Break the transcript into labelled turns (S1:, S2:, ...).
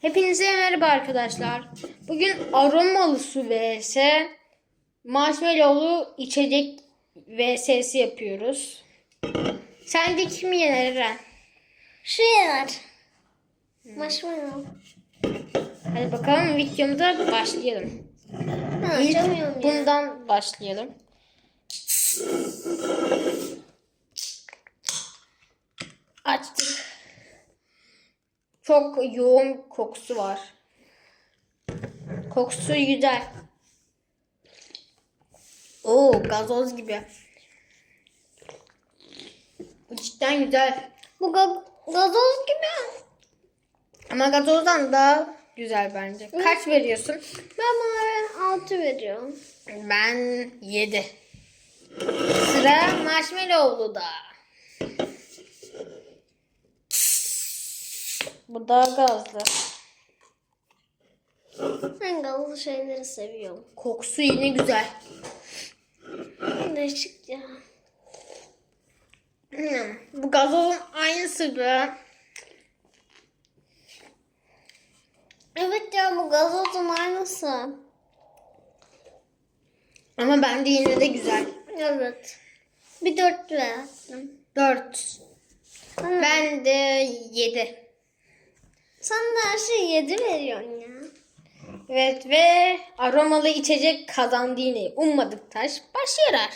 S1: Hepinize merhaba arkadaşlar. Bugün aromalı su vs marshmallowlu içecek vs'si yapıyoruz. Sence kim yener Eren?
S2: Şu yener. Marshmallow.
S1: Hadi bakalım videomuza başlayalım.
S2: Ha,
S1: İlk
S2: açamıyorum ya.
S1: bundan başlayalım. Açtık. Çok yoğun kokusu var. Kokusu güzel. Oo gazoz gibi. Cidden güzel.
S2: Bu ga- gazoz gibi.
S1: Ama gazozdan daha güzel bence. Kaç veriyorsun?
S2: Ben buna 6 veriyorum.
S1: Ben 7. Sıra marshmallow'lu da. Bu daha gazlı.
S2: Ben gazlı şeyleri seviyorum.
S1: Kokusu yine güzel.
S2: Değişik ya.
S1: Hmm, Bu gazozun aynısı be.
S2: Evet ya bu gazozun aynısı.
S1: Ama bence yine de güzel.
S2: Evet. Bir 4 verdim.
S1: 4. Ben... De 7.
S2: Sen de her şeyi 7 veriyorsun ya.
S1: Evet ve aromalı içecek kazandı yine. Ummadık taş baş yarar.